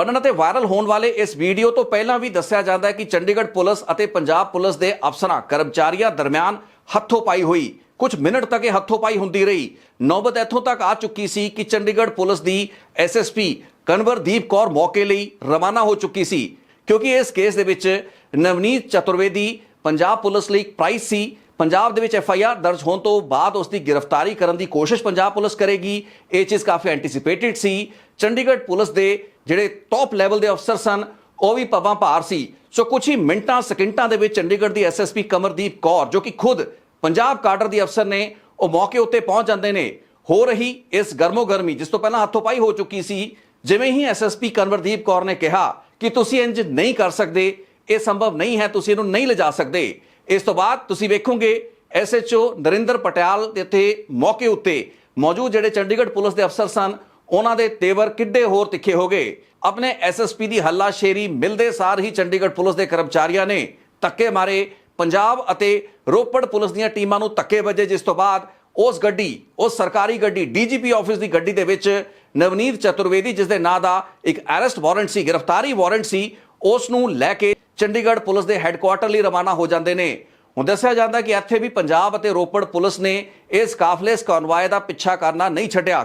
ਬਣਨ ਅਤੇ ਵਾਇਰਲ ਹੋਣ ਵਾਲੇ ਇਸ ਵੀਡੀਓ ਤੋਂ ਪਹਿਲਾਂ ਵੀ ਦੱਸਿਆ ਜਾਂਦਾ ਹੈ ਕਿ ਚੰਡੀਗੜ੍ਹ ਪੁਲਿਸ ਅਤੇ ਪੰਜਾਬ ਪੁਲਿਸ ਦੇ ਅਫਸਰਾਂ, ਕਰਮਚਾਰੀਆਂ ਦਰਮਿਆਨ ਹੱਥੋਂ ਪਾਈ ਹੋਈ, ਕੁਝ ਮਿੰਟ ਤੱਕ ਇਹ ਹੱਥੋਂ ਪਾਈ ਹੁੰਦੀ ਰਹੀ। ਨੌਬਤ ਇੱਥੋਂ ਤੱਕ ਆ ਚੁੱਕੀ ਸੀ ਕਿ ਚੰਡੀਗੜ੍ਹ ਪੁਲਿਸ ਦੀ ਐਸਐਸਪੀ ਕਨਵਰਦੀਪ ਕੌਰ ਮੌਕੇ ਲਈ ਰਵਾਨਾ ਹੋ ਚੁੱਕੀ ਸੀ, ਕਿਉਂਕਿ ਇਸ ਕੇਸ ਦੇ ਵਿੱਚ ਨਵਨੀਤ ਚਤੁਰਵੇਦੀ ਪੰਜਾਬ ਪੁਲਿਸ ਲਈ ਪ੍ਰਾਈਸ ਸੀ ਪੰਜਾਬ ਦੇ ਵਿੱਚ ਐਫ ਆਈ ਆਰ ਦਰਜ ਹੋਣ ਤੋਂ ਬਾਅਦ ਉਸ ਦੀ ਗ੍ਰਿਫਤਾਰੀ ਕਰਨ ਦੀ ਕੋਸ਼ਿਸ਼ ਪੰਜਾਬ ਪੁਲਿਸ ਕਰੇਗੀ। ਇਹ ਚੀਜ਼ ਕਾਫੀ ਐਂਟੀਸਿਪੇਟਿਡ ਸੀ। ਚੰਡੀਗੜ੍ਹ ਪੁਲਿਸ ਦੇ ਜਿਹੜੇ ਟੌਪ ਲੈਵਲ ਦੇ ਅਫਸਰ ਸਨ, ਉਹ ਵੀ ਪਵਾਂ ਭਾਰ ਸੀ। ਸੋ ਕੁਝ ਹੀ ਮਿੰਟਾਂ, ਸਕਿੰਟਾਂ ਦੇ ਵਿੱਚ ਚੰਡੀਗੜ੍ਹ ਦੀ ਐਸਐਸਪੀ ਕਮਰਦੀਪ ਕੌਰ, ਜੋ ਕਿ ਖੁਦ ਪੰਜਾਬ ਕਾਡਰ ਦੀ ਅਫਸਰ ਨੇ, ਉਹ ਮੌਕੇ ਉੱਤੇ ਪਹੁੰਚ ਜਾਂਦੇ ਨੇ। ਹੋ ਰਹੀ ਇਸ ਗਰਮੋ ਗਰਮੀ, ਜਿਸ ਤੋਂ ਪਹਿਲਾਂ ਹੱਥੋਂ ਪਾਈ ਹੋ ਚੁੱਕੀ ਸੀ, ਜਿਵੇਂ ਹੀ ਐਸਐਸਪੀ ਕਨਵਰਦੀਪ ਕੌਰ ਨੇ ਕਿਹਾ ਕਿ ਤੁਸੀਂ ਇੰਜ ਨਹੀਂ ਕਰ ਸਕਦੇ, ਇਹ ਸੰਭਵ ਨਹੀਂ ਹੈ, ਤੁਸੀਂ ਇਹਨੂੰ ਨਹੀਂ ਲਿਜਾ ਸਕਦੇ। ਇਸ ਤੋਂ ਬਾਅਦ ਤੁਸੀਂ ਵੇਖੋਗੇ ਐਸਐਚਓ ਨਰਿੰਦਰ ਪਟਿਆਲ ਦੇ ਇੱਥੇ ਮੌਕੇ ਉੱਤੇ ਮੌਜੂਦ ਜਿਹੜੇ ਚੰਡੀਗੜ੍ਹ ਪੁਲਿਸ ਦੇ ਅਫਸਰ ਸਨ, ਉਹਨਾਂ ਦੇ ਤੇਵਰ ਕਿੱਡੇ ਹੋਰ ਤਿੱਖੇ ਹੋ ਗਏ। ਆਪਣੇ ਐਸਐਸਪੀ ਦੀ ਹੱਲਾਸ਼ੇਰੀ ਮਿਲਦੇ ਸਾਰ ਹੀ ਚੰਡੀਗੜ੍ਹ ਪੁਲਿਸ ਦੇ ਕਰਮਚਾਰੀਆਂ ਨੇ ਧੱਕੇ ਮਾਰੇ। ਪੰਜਾਬ ਅਤੇ ਰੋਪੜ ਪੁਲਿਸ ਦੀਆਂ ਟੀਮਾਂ ਨੂੰ ਧੱਕੇ ਵੱਜੇ, ਜਿਸ ਤੋਂ ਬਾਅਦ ਉਸ ਗੱਡੀ, ਉਸ ਸਰਕਾਰੀ ਗੱਡੀ, ਡੀਜੀਪੀ ਆਫਿਸ ਦੀ ਗੱਡੀ ਦੇ ਵਿੱਚ ਨਵਨੀਤ ਚਤੁਰਵੇਦੀ, ਜਿਸ ਦੇ ਨਾਂ ਦਾ ਇੱਕ ਅਰੈਸਟ ਵਾਰੰਟ ਸੀ, ਗ੍ਰਿਫਤਾਰੀ ਵਾਰੰਟ ਸੀ, ਉਸ ਨੂੰ ਲੈ ਕੇ ਚੰਡੀਗੜ੍ਹ ਪੁਲਿਸ ਦੇ ਹੈੱਡਕੁਆਟਰ ਲਈ ਰਵਾਨਾ ਹੋ ਜਾਂਦੇ ਨੇ। ਹੁਣ ਦੱਸਿਆ ਜਾਂਦਾ ਕਿ ਇੱਥੇ ਵੀ ਪੰਜਾਬ ਅਤੇ ਰੋਪੜ ਪੁਲਿਸ ਨੇ ਇਸ ਕਾਫਲੇ, ਇਸ ਕਨਵਾਏ ਦਾ ਪਿੱਛਾ ਕਰਨਾ ਨਹੀਂ ਛੱਡਿਆ।